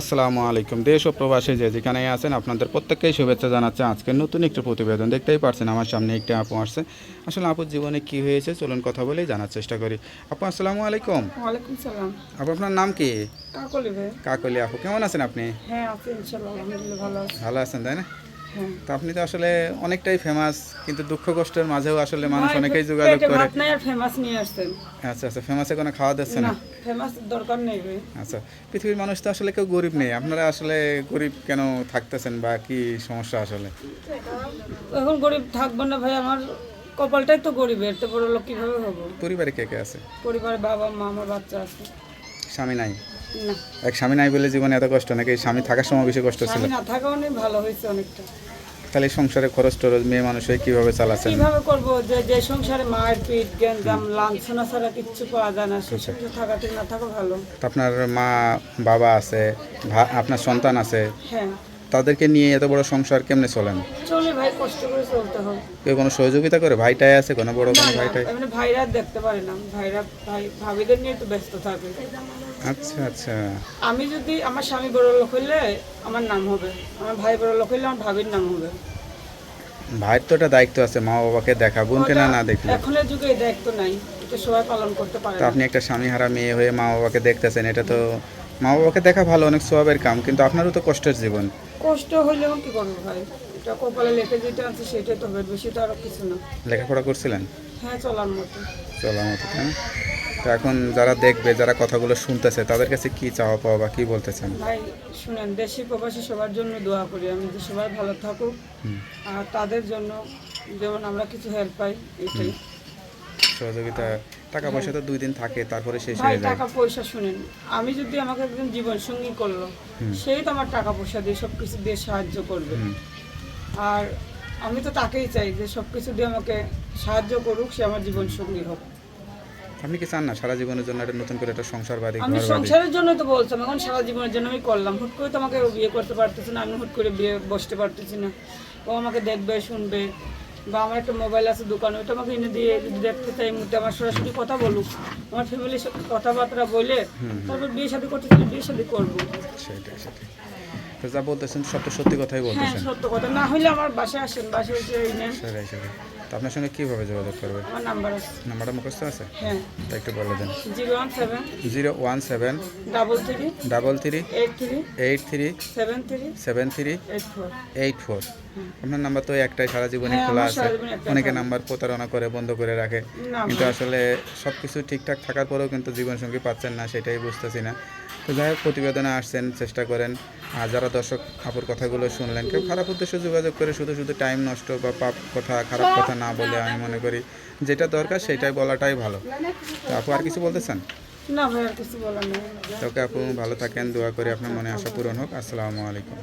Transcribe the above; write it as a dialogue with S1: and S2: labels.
S1: আসসালামু আলাইকুম। দেশ ও প্রবাসী যে যেখানে আছেন আপনাদের প্রত্যেককেই শুভেচ্ছা জানাচ্ছে। আজকে নতুন একটি প্রতিবেদন দেখতেই পারছেন আমার সামনে একটি আপু আসছে। আসলে আপুর জীবনে কি হয়েছে চলুন কথা বলেই জানার চেষ্টা করি। আপু আসসালামু আলাইকুম।
S2: ওয়ালাইকুম সালাম।
S1: আপু আপনার নাম কি?
S2: কাকলি
S1: আপু কেমন আছেন আপনি?
S2: হ্যাঁ আছি ইনশাআল্লাহ ভালো আছি।
S1: ভালো আছেন তাই না? তো আপনি তো আসলে অনেকটাই ফেমাস কিন্তু দুঃখ কষ্টের মাঝেও আসলে মানুষ অনেকেই যোগাযোগ করে। আচ্ছা আচ্ছা ফেমাসে কোনো খাওয়া দিচ্ছে
S2: না? দরকার নেই
S1: আচ্ছা পৃথিবীর মানুষ তো আসলে কেউ গরিব নেই। আপনারা আসলে গরিব কেন থাকতেছেন বা কি সমস্যা আসলে?
S2: এখন গরিব থাকব না ভাই আমার কপালটাই তো গরিবের তো বড় লোক কীভাবে হব?
S1: পরিবারে কে কে আছে?
S2: পরিবারে বাবা মা আমার বাচ্চা আছে।
S1: স্বামী নাই? এক স্বামী নাই বলে জীবনে এত কষ্ট? নাকি স্বামী থাকার সময় বেশি কষ্ট ছিল?
S2: না থাকা অনেক ভালো হয়েছে অনেকটা।
S1: তাহলে সংসারে খরচ টরচ মেয়ে মানুষ হয়ে কীভাবে চালাচ্ছেন?
S2: কীভাবে করব? যে যে সংসারে মায়ের পিঠ গেঞ্জাম লাঞ্ছনা ছাড়া কিচ্ছু পাওয়া যায় না। সে সংসার থাকাতে না থাকা ভালো।
S1: আপনার মা বাবা আছে আপনার সন্তান আছে।
S2: হ্যাঁ।
S1: তাদেরকে নিয়ে এত বড় সংসার কেমনে চলেন?
S2: চলে ভাই কষ্ট করে চলতে হয়
S1: কেউ কোনো সহযোগিতা করে? ভাইটাই আছে কোনো বড় কোনো ভাইটাই?
S2: এমনি ভাইরা দেখতে পারে না। ভাইরা ভাই ভাবিদের নিয়ে তো ব্যস্ত থাকে।
S1: আচ্ছা আচ্ছা।
S2: আমি যদি আমার স্বামী বড় লোক হইলে আমার নাম হবে। আমার ভাই বড় লোক হইলে আমার ভাবির নাম হবে।
S1: ভাইয়ের তো একটা দায়িত্ব আছে মা বাবাকে দেখা বোনকে না না দেখলে?
S2: এখনের যুগে এই দায়িত্ব নাই। এটা সবাই পালন করতে পারে
S1: তো
S2: না।
S1: আপনি একটা স্বামী হারা মেয়ে হয়ে মা বাবাকে দেখতেছেন এটা তো মা বাবাকে দেখা ভালো অনেক স্বভাবের কাম। কিন্তু আপনারও তো কষ্টের জীবন।
S2: কষ্ট হইলেও কি করব ভাই? এটা কপালে লেখে যেটা আছে সেটাই তো হবে বেশি তো আরও কিছু না।
S1: লেখাপড়া করছিলেন?
S2: হ্যাঁ চলার মতো।
S1: চলার মতো তাই তো এখন যারা দেখবে যারা কথাগুলো শুনতেছে তাদের কাছে কি চাওয়া পাওয়া বা কি বলতে চান
S2: ভাই শুনেন দেশি প্রবাসী সবার জন্য দোয়া করি। আমি যে সবাই ভালো থাকুক আর তাদের জন্য যেমন আমরা কিছু হেল্প পাই এটাই।
S1: সহযোগিতা টাকা পয়সা তো দুই দিন থাকে তারপরে শেষ হয়ে যায়।
S2: টাকা পয়সা শুনেন আমি যদি আমাকে একজন জীবন সঙ্গী করল সেই তো আমার টাকা পয়সা দিয়ে সব কিছু দিয়ে সাহায্য করবে। আর আমি তো তাকেই চাই যে সব কিছু দিয়ে আমাকে সাহায্য করুক সে আমার জীবন সঙ্গী হোক।
S1: আপনি কি চান না সারা জীবনের জন্য একটা নতুন করে একটা সংসার বাড়ি
S2: আমি সংসারের জন্য তো বলছিলাম এখন সারা জীবনের জন্য আমি করলাম। হুট করে তো আমাকে বিয়ে করতে পারতেছি না আমি হুট করে বিয়ে বসতে পারতেছি না। ও আমাকে দেখবে শুনবে। বা আমার একটা মোবাইল আছে দোকানে ওইটা আমাকে এনে দিয়ে যদি দেখতে চাই মুহূর্তে আমার সরাসরি কথা বলুক। আমার ফ্যামিলির সাথে কথাবার্তা বলে তারপর বিয়ে শাদী করতে চাই বিয়ে শাদী করব।
S1: সেটাই সেটাই। তো যা বলতেছেন সত্য তো সত্যি কথাই
S2: হ্যাঁ
S1: বলতেছেন।
S2: সত্য কথা। না হলে আমার বাসায় আসেন বাসায় এসে
S1: তো আপনার সঙ্গে কীভাবে যোগাযোগ করবে?
S2: আমার নাম্বার আছে।
S1: নাম্বারটা মুখস্থ আছে?
S2: হ্যাঁ।
S1: তা একটু বলে দেন।
S2: Zero one seven
S1: zero one seven
S2: double three
S1: double three
S2: eight three
S1: eight three
S2: seven three
S1: seven three
S2: eight four.
S1: Eight four. আপনার নাম্বার তো একটাই সারা জীবনে
S2: হ্যাঁ,
S1: খোলা আছে। অনেকে নাম্বার প্রতারণা করে বন্ধ করে রাখে। কিন্তু আসলে সব কিছু ঠিকঠাক থাকার পরেও কিন্তু জীবনসঙ্গী পাচ্ছেন না সেটাই বুঝতেছি না। তো যাই হোক প্রতিবেদনে আসছেন চেষ্টা করেন। আর যারা দর্শক আপুর কথাগুলো শুনলেন কেউ খারাপ উদ্দেশ্যে যোগাযোগ করে শুধু শুধু টাইম নষ্ট বা পাপ কথা খারাপ কথা না বলে আমি মনে করি যেটা দরকার সেটাই বলাটাই ভালো। তো আপু আর কিছু বলতে
S2: না ভাই আর কিছু বলার নেই।
S1: তোকে আপু ভালো থাকেন দোয়া করে আপনার মনে আশা পূরণ হোক। আসসালামু আলাইকুম।